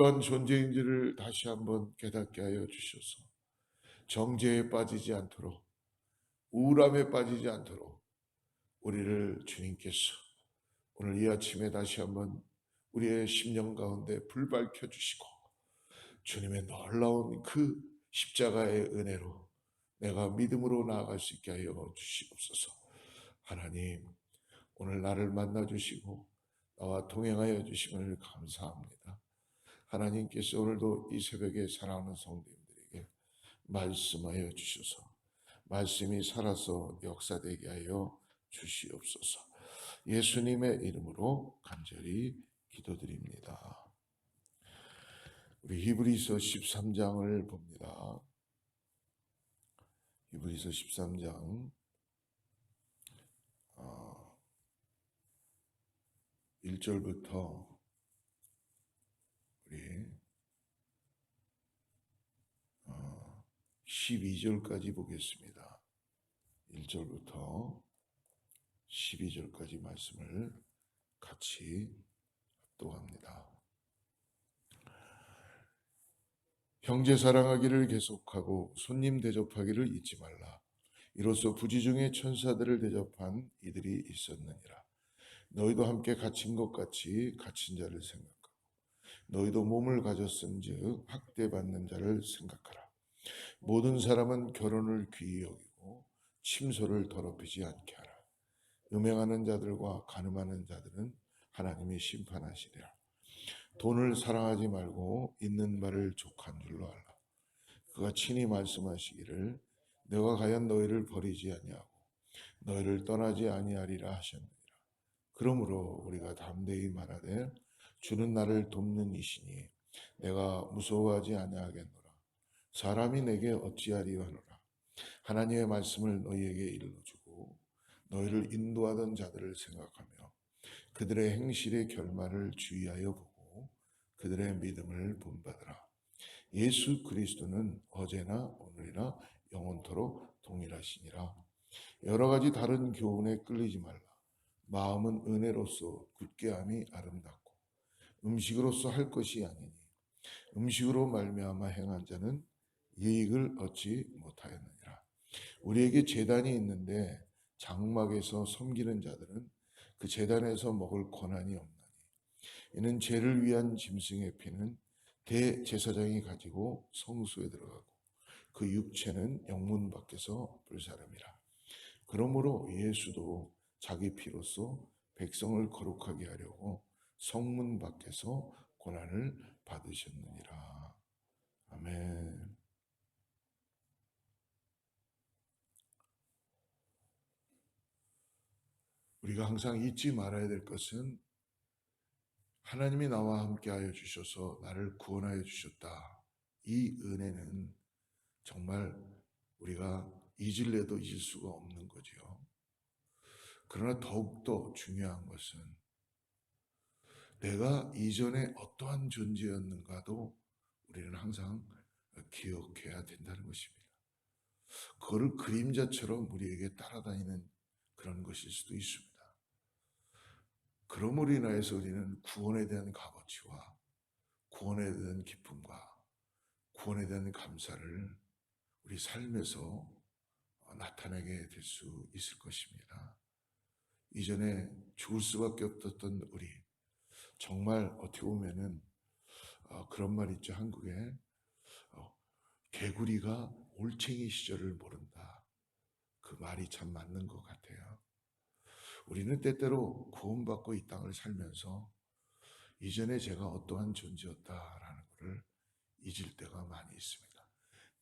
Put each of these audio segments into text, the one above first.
어떠한 존재인지를 다시 한번 깨닫게 하여 주셔서 정죄에 빠지지 않도록 우울함에 빠지지 않도록 우리를 주님께서 오늘 이 아침에 다시 한번 우리의 심령 가운데 불 밝혀 주시고 주님의 놀라운 그 십자가의 은혜로 내가 믿음으로 나아갈 수 있게 하여 주시옵소서. 하나님, 오늘 나를 만나 주시고 나와 동행하여 주심을 감사합니다. 하나님께서 오늘도 이 새벽에 사랑하는 성도님들에게 말씀하여 주셔서 말씀이 살아서 역사되게 하여 주시옵소서. 예수님의 이름으로 간절히 기도드립니다. 우리 히브리서 13장을 봅니다. 히브리서 13장 1절부터 우리 12절까지 보겠습니다. 1절부터 12절까지 말씀을 같이 합독합니다. 형제 사랑하기를 계속하고 손님 대접하기를 잊지 말라. 이로써 부지 중에 천사들을 대접한 이들이 있었느니라. 너희도 함께 갇힌 것 같이 갇힌 자를 생각하고 너희도 몸을 가졌은즉 학대받는 자를 생각하라. 모든 사람은 결혼을 귀히 여기고 침소를 더럽히지 않게 하라. 음행하는 자들과 가늠하는 자들은 하나님이 심판하시리라. 돈을 사랑하지 말고 있는 바를 족한 줄로 알라. 그가 친히 말씀하시기를 내가 과연 너희를 버리지 아니하고 너희를 떠나지 아니하리라 하셨느니라. 그러므로 우리가 담대히 말하되 주는 나를 돕는 이시니 내가 무서워하지 아니하겠노라. 사람이 내게 어찌하리요 하노라. 하나님의 말씀을 너희에게 일러주고 너희를 인도하던 자들을 생각하며 그들의 행실의 결말을 주의하여 보고 그들의 믿음을 본받으라. 예수 그리스도는 어제나 오늘이나 영원토록 동일하시니라. 여러 가지 다른 교훈에 끌리지 말라. 마음은 은혜로서 굳게 함이 아름답고 음식으로서 할 것이 아니니 음식으로 말미암아 행한 자는 이익을 얻지 못하였느니라. 우리에게 재단이 있는데 장막에서 섬기는 자들은 그 재단에서 먹을 권한이 없나니 이는 죄를 위한 짐승의 피는 대제사장이 가지고 성수에 들어가고 그 육체는 영문 밖에서 불사름이라. 그러므로 예수도 자기 피로써 백성을 거룩하게 하려고 성문 밖에서 고난을 받으셨느니라. 아멘. 우리가 항상 잊지 말아야 될 것은 하나님이 나와 함께 하여 주셔서 나를 구원하여 주셨다. 이 은혜는 정말 우리가 잊을래도 잊을 수가 없는 거지요. 그러나 더욱더 중요한 것은 내가 이전에 어떠한 존재였는가도 우리는 항상 기억해야 된다는 것입니다. 그거를 그림자처럼 우리에게 따라다니는 그런 것일 수도 있습니다. 그러므로 인하여서 우리는 구원에 대한 값어치와 구원에 대한 기쁨과 구원에 대한 감사를 우리 삶에서 나타내게 될 수 있을 것입니다. 이전에 죽을 수밖에 없었던 우리 정말 어떻게 보면은 어, 그런 말 있죠 한국에 어, 개구리가 올챙이 시절을 모른다 그 말이 참 맞는 것 같아요. 우리는 때때로 구원받고 이 땅을 살면서 이전에 제가 어떠한 존재였다라는 것을 잊을 때가 많이 있습니다.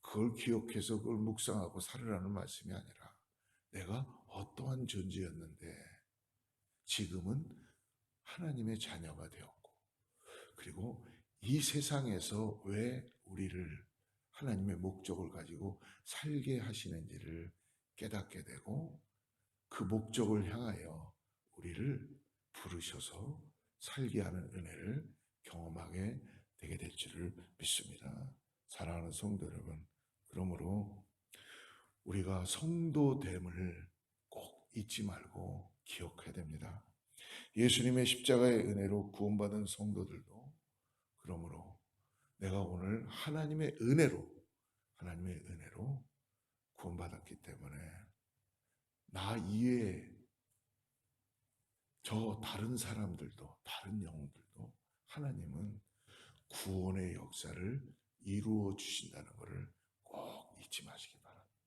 그걸 기억해서 그걸 묵상하고 살으라는 말씀이 아니라 내가 어떠한 존재였는데 지금은 하나님의 자녀가 되었고 그리고 이 세상에서 왜 우리를 하나님의 목적을 가지고 살게 하시는지를 깨닫게 되고 그 목적을 향하여 우리를 부르셔서 살게 하는 은혜를 경험하게 되게 될 줄을 믿습니다. 사랑하는 성도 여러분, 그러므로 우리가 성도됨을 꼭 잊지 말고 기억해야 됩니다. 예수님의 십자가의 은혜로 구원받은 성도들도 그러므로 내가 오늘 하나님의 은혜로 하나님의 은혜로 구원받았기 때문에 나 이외에 저 다른 사람들도 다른 영혼들도 하나님은 구원의 역사를 이루어 주신다는 것을 꼭 잊지 마시기 바랍니다.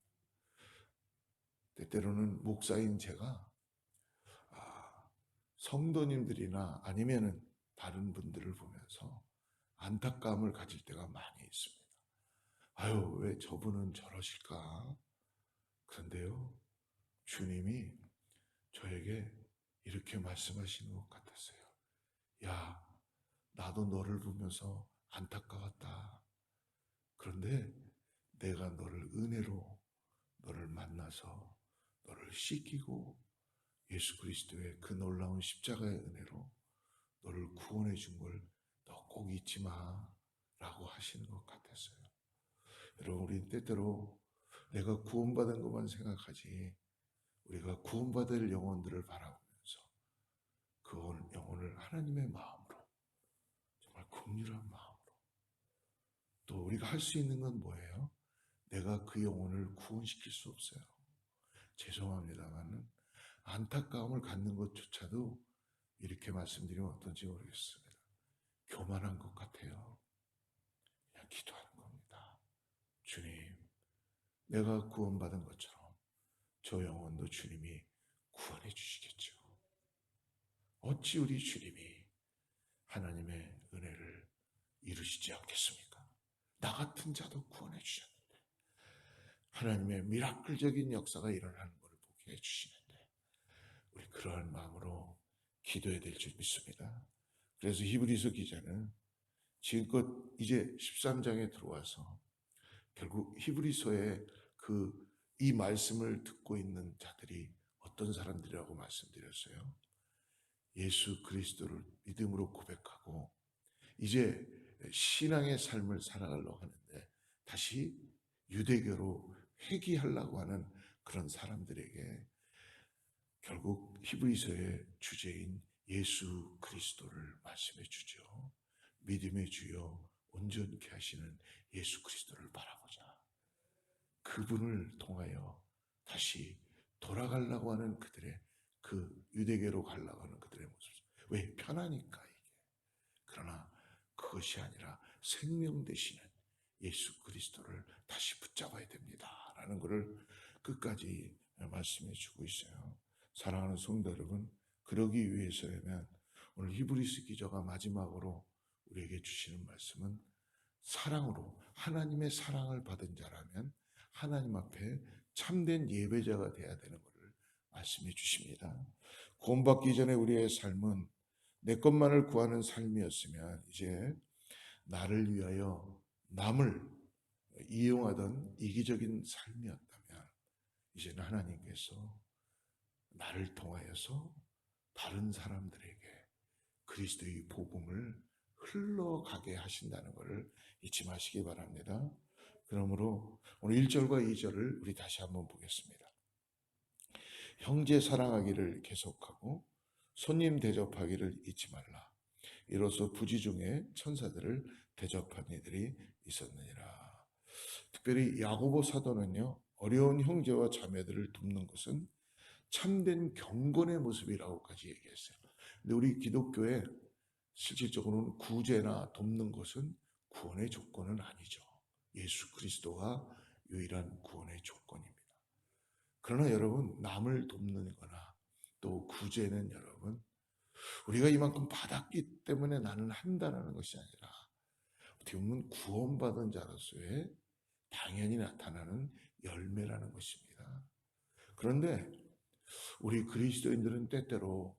때때로는 목사인 제가 아, 성도님들이나 아니면은 다른 분들을 보면서 안타까움을 가질 때가 많이 있습니다. 아유, 왜 저분은 저러실까? 그런데요, 주님이 저에게 이렇게 말씀하시는 것 같았어요. 야, 나도 너를 보면서 안타까웠다. 그런데 내가 너를 은혜로 너를 만나서 너를 씻기고 예수 그리스도의 그 놀라운 십자가의 은혜로 너를 구원해 준 걸 너 꼭 잊지 마. 라고 하시는 것 같았어요. 여러분, 우리 때때로 내가 구원받은 것만 생각하지, 우리가 구원받을 영혼들을 바라보면서 그 영혼을 하나님의 마음으로, 정말 긍휼한 마음으로, 또 우리가 할 수 있는 건 뭐예요? 내가 그 영혼을 구원시킬 수 없어요. 죄송합니다만은 안타까움을 갖는 것조차도 이렇게 말씀드리면 어떤지 모르겠습니다. 교만한 것 같아요. 그냥 기도하는 겁니다. 주님, 내가 구원받은 것처럼 저 영혼도 주님이 구원해 주시겠죠. 어찌 우리 주님이 하나님의 은혜를 이루시지 않겠습니까? 나 같은 자도 구원해 주셨는데 하나님의 미라클적인 역사가 일어나는 것을 보게 해주시는데 우리 그러한 마음으로 기도해야 될 줄 믿습니다. 그래서 히브리서 기자는 지금껏 이제 13장에 들어와서 결국 히브리서의 그 이 말씀을 듣고 있는 자들이 어떤 사람들이라고 말씀드렸어요. 예수 그리스도를 믿음으로 고백하고 이제 신앙의 삶을 살아가려고 하는데 다시 유대교로 회귀하려고 하는 그런 사람들에게 결국 히브리서의 주제인 예수 그리스도를 말씀해 주죠. 믿음의 주여 온전케 하시는 예수 그리스도를 바라보자. 그분을 통하여 다시 돌아가려고 하는 그들의 그 유대계로 가려고 하는 그들의 모습. 왜? 편하니까 이게. 그러나 그것이 아니라 생명 되시는 예수 그리스도를 다시 붙잡아야 됩니다. 라는 것을 끝까지 말씀해 주고 있어요. 사랑하는 성도 여러분, 그러기 위해서라면 오늘 히브리스 기자가 마지막으로 우리에게 주시는 말씀은 사랑으로 하나님의 사랑을 받은 자라면 하나님 앞에 참된 예배자가 돼야 되는 것을 말씀해 주십니다. 구원받기 전에 우리의 삶은 내 것만을 구하는 삶이었으면 이제 나를 위하여 남을 이용하던 이기적인 삶이었다면 이제는 하나님께서 나를 통하여서 다른 사람들에게 그리스도의 복음을 흘러가게 하신다는 것을 잊지 마시기 바랍니다. 그러므로 오늘 1절과 2절을 우리 다시 한번 보겠습니다. 형제 사랑하기를 계속하고 손님 대접하기를 잊지 말라. 이로써 부지 중에 천사들을 대접한 이들이 있었느니라. 특별히 야고보 사도는요. 어려운 형제와 자매들을 돕는 것은 참된 경건의 모습이라고까지 얘기했어요. 근데 우리 기독교에 실질적으로는 구제나 돕는 것은 구원의 조건은 아니죠. 예수 그리스도가 유일한 구원의 조건입니다. 그러나 여러분 남을 돕는 거나 또 구제는 여러분 우리가 이만큼 받았기 때문에 나는 한다라는 것이 아니라 어떻게 보면 구원받은 자로서의 당연히 나타나는 열매라는 것입니다. 그런데 우리 그리스도인들은 때때로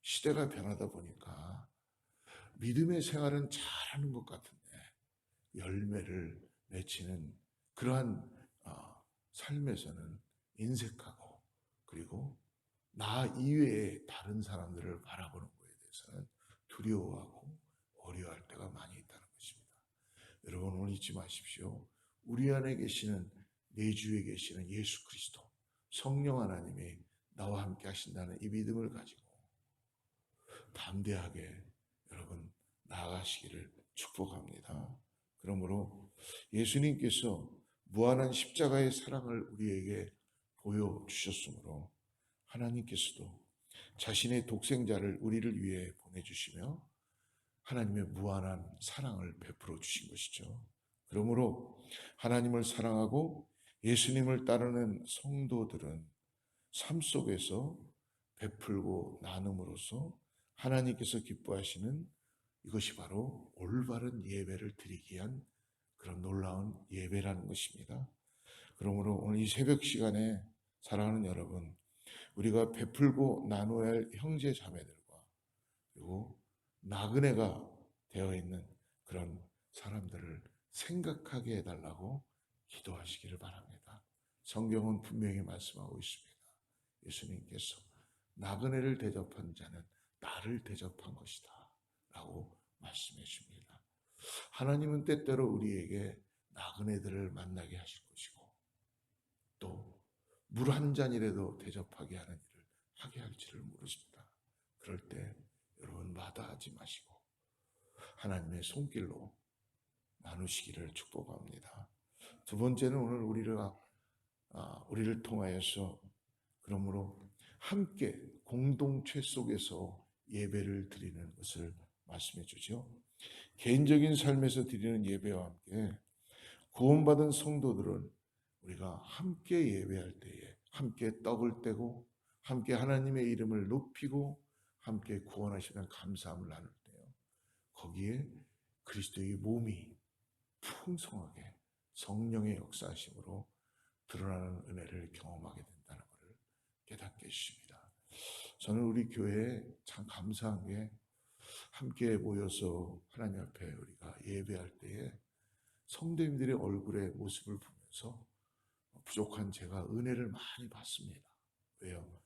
시대가 변하다 보니까 믿음의 생활은 잘하는 것 같은데 열매를 맺히는 그러한 어, 삶에서는 인색하고 그리고 나 이외에 다른 사람들을 바라보는 것에 대해서는 두려워하고 어려워할 때가 많이 있다는 것입니다. 여러분 오늘 잊지 마십시오. 우리 안에 계시는 내 주에 계시는 예수 그리스도 성령 하나님이 나와 함께 하신다는 이 믿음을 가지고 담대하게 여러분 나아가시기를 축복합니다. 그러므로 예수님께서 무한한 십자가의 사랑을 우리에게 보여주셨으므로 하나님께서도 자신의 독생자를 우리를 위해 보내주시며 하나님의 무한한 사랑을 베풀어 주신 것이죠. 그러므로 하나님을 사랑하고 예수님을 따르는 성도들은 삶 속에서 베풀고 나눔으로써 하나님께서 기뻐하시는 이것이 바로 올바른 예배를 드리기 위한 그런 놀라운 예배라는 것입니다. 그러므로 오늘 이 새벽 시간에 사랑하는 여러분, 우리가 베풀고 나눠야 할 형제 자매들과 그리고 나그네가 되어 있는 그런 사람들을 생각하게 해달라고 기도하시기를 바랍니다. 성경은 분명히 말씀하고 있습니다. 예수님께서 나그네를 대접한 자는 나를 대접한 것이다. 라고 말씀해 줍니다. 하나님은 때때로 우리에게 나그네들을 만나게 하실 것이고 또 물 한 잔이라도 대접하게 하는 일을 하게 할지를 모르십니다. 그럴 때 여러분 마다하지 마시고 하나님의 손길로 나누시기를 축복합니다. 두 번째는 오늘 우리가 아, 우리를 통하여서 그러므로 함께 공동체 속에서 예배를 드리는 것을 말씀해 주죠. 개인적인 삶에서 드리는 예배와 함께 구원받은 성도들은 우리가 함께 예배할 때에 함께 떡을 떼고 함께 하나님의 이름을 높이고 함께 구원하시는 감사함을 나눌 때요. 거기에 그리스도의 몸이 풍성하게 성령의 역사하심으로 드러나는 은혜를 경험하게 것을 깨닫게 해주십니다. 저는 우리 교회에 참 감사한 게 함께 모여서 하나님 앞에 우리가 예배할 때에 성도님들의 얼굴의 모습을 보면서 부족한 제가 은혜를 많이 받습니다. 왜요?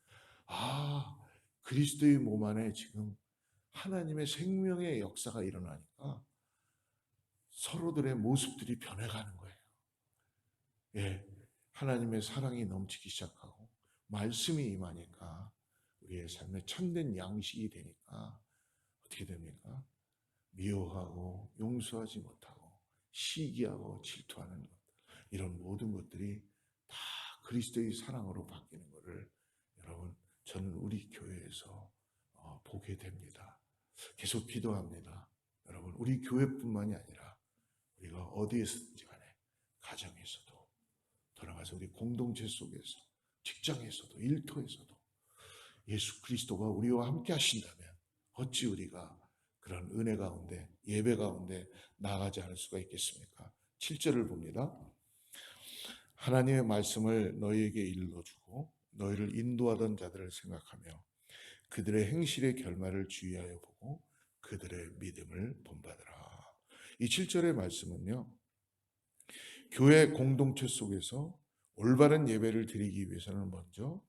아, 그리스도의 몸 안에 지금 하나님의 생명의 역사가 일어나니까 서로들의 모습들이 변해가는 거예요. 예, 하나님의 사랑이 넘치기 시작하고 말씀이 임하니까 우리의 삶에 참된 양식이 되니까 어떻게 됩니까? 미워하고 용서하지 못하고 시기하고 질투하는 것 이런 모든 것들이 다 그리스도의 사랑으로 바뀌는 것을 여러분 저는 우리 교회에서 어, 보게 됩니다. 계속 기도합니다. 여러분 우리 교회뿐만이 아니라 우리가 어디에서든지 간에 가정에서도 돌아가서 우리 공동체 속에서 직장에서도 일터에서도 예수 그리스도가 우리와 함께 하신다면 어찌 우리가 그런 은혜 가운데 예배 가운데 나가지 않을 수가 있겠습니까? 7절을 봅니다. 하나님의 말씀을 너희에게 일러주고 너희를 인도하던 자들을 생각하며 그들의 행실의 결말을 주의하여 보고 그들의 믿음을 본받으라. 이 7절의 말씀은요. 교회 공동체 속에서 올바른 예배를 드리기 위해서는 먼저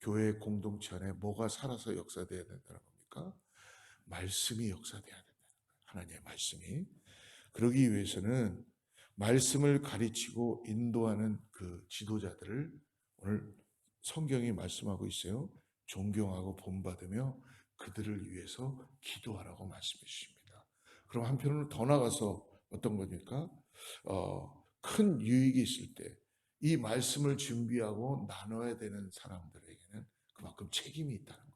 교회 공동체 안에 뭐가 살아서 역사돼야 된다는 겁니까? 말씀이 역사돼야 된다. 하나님의 말씀이. 그러기 위해서는 말씀을 가르치고 인도하는 그 지도자들을 오늘 성경이 말씀하고 있어요. 존경하고 본받으며 그들을 위해서 기도하라고 말씀해 주십니다. 그럼 한편으로 더 나가서 어떤 겁니까? 어, 큰 유익이 있을 때 이 말씀을 준비하고 나눠야 되는 사람들에게는 그만큼 책임이 있다는 거예요.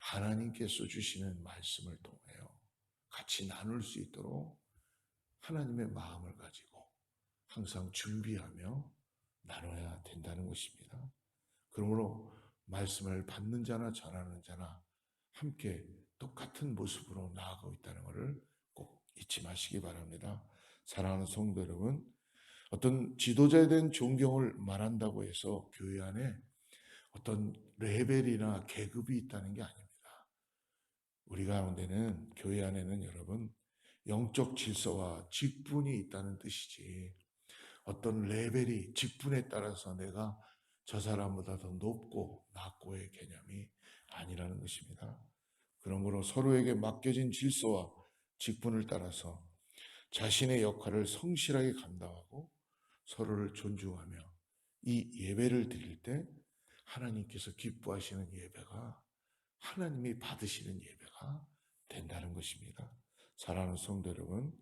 하나님께서 주시는 말씀을 통하여 같이 나눌 수 있도록 하나님의 마음을 가지고 항상 준비하며 나눠야 된다는 것입니다. 그러므로 말씀을 받는 자나 전하는 자나 함께 똑같은 모습으로 나아가고 있다는 것을 꼭 잊지 마시기 바랍니다. 사랑하는 성도 여러분, 어떤 지도자에 대한 존경을 말한다고 해서 교회 안에 어떤 레벨이나 계급이 있다는 게 아닙니다. 우리 가운데는 교회 안에는 여러분 영적 질서와 직분이 있다는 뜻이지 어떤 레벨이 직분에 따라서 내가 저 사람보다 더 높고 낮고의 개념이 아니라는 것입니다. 그러므로 서로에게 맡겨진 질서와 직분을 따라서 자신의 역할을 성실하게 감당하고 서로를 존중하며 이 예배를 드릴 때 하나님께서 기뻐하시는 예배가 하나님이 받으시는 예배가 된다는 것입니다. 사랑하는 성도 여러분,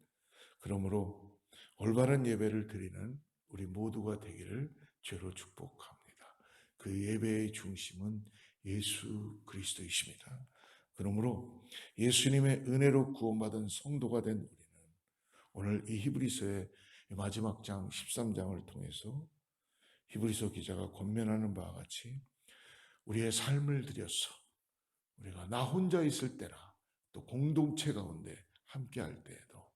그러므로 올바른 예배를 드리는 우리 모두가 되기를 죄로 축복합니다. 그 예배의 중심은 예수 그리스도이십니다. 그러므로 예수님의 은혜로 구원받은 성도가 된 우리는 오늘 이 히브리서의 마지막 장 13장을 통해서 히브리서 기자가 권면하는 바와 같이 우리의 삶을 들여서 우리가 나 혼자 있을 때나 또 공동체 가운데 함께 할 때에도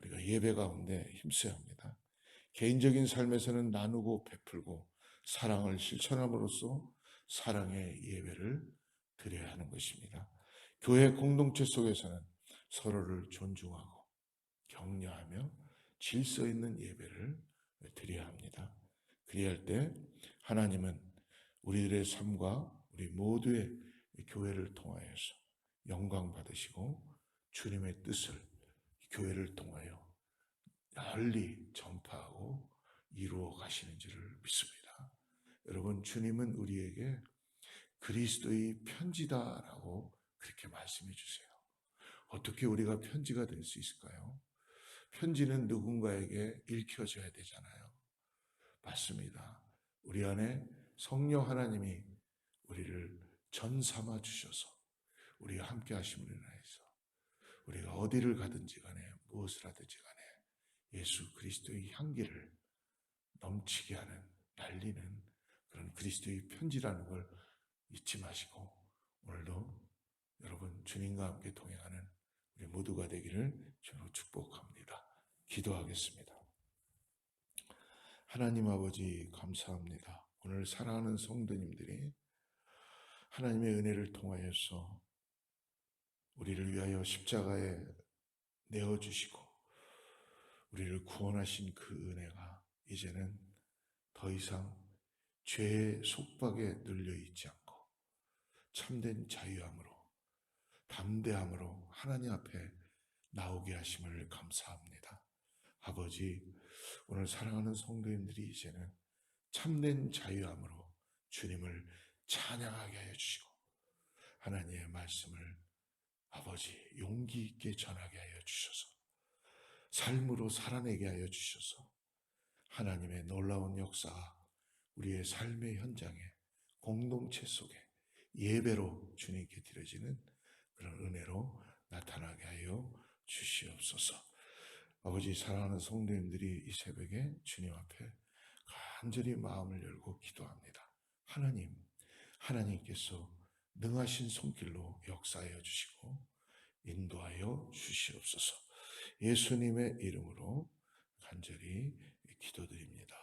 우리가 예배 가운데 힘써야 합니다. 개인적인 삶에서는 나누고 베풀고 사랑을 실천함으로써 사랑의 예배를 드려야 하는 것입니다. 교회 공동체 속에서는 서로를 존중하고 격려하며 질서 있는 예배를 드려야 합니다. 그리할 때 하나님은 우리들의 삶과 우리 모두의 교회를 통하여서 영광 받으시고 주님의 뜻을 교회를 통하여 널리 전파하고 이루어 가시는지를 믿습니다. 여러분, 주님은 우리에게 그리스도의 편지다라고 그렇게 말씀해 주세요. 어떻게 우리가 편지가 될 수 있을까요? 편지는 누군가에게 읽혀져야 되잖아요. 맞습니다. 우리 안에 성령 하나님이 우리를 전 삼아 주셔서 우리와 함께 하심을 인하여서 우리가 어디를 가든지 간에 무엇을 하든지 간에 예수 그리스도의 향기를 넘치게 하는 날리는 그런 그리스도의 편지라는 걸 잊지 마시고 오늘도 여러분 주님과 함께 동행하는 우리 모두가 되기를 주로 축복합니다. 기도하겠습니다. 하나님 아버지 감사합니다. 오늘 사랑하는 성도님들이 하나님의 은혜를 통하여서 우리를 위하여 십자가에 내어 주시고 우리를 구원하신 그 은혜가 이제는 더 이상 죄의 속박에 눌려 있지 않고 참된 자유함으로 담대함으로 하나님 앞에 나오게 하심을 감사합니다. 아버지, 오늘 사랑하는 성도님들이 이제는 참된 자유함으로 주님을 찬양하게 하여 주시고 하나님의 말씀을 아버지 용기 있게 전하게 하여 주셔서 삶으로 살아내게 하여 주셔서 하나님의 놀라운 역사가 우리의 삶의 현장에 공동체 속에 예배로 주님께 드려지는 그런 은혜로 나타나게 하여 주시옵소서. 아버지 사랑하는 성도님들이 이 새벽에 주님 앞에 간절히 마음을 열고 기도합니다. 하나님, 하나님께서 능하신 손길로 역사하여 주시고 인도하여 주시옵소서. 예수님의 이름으로 간절히 기도드립니다.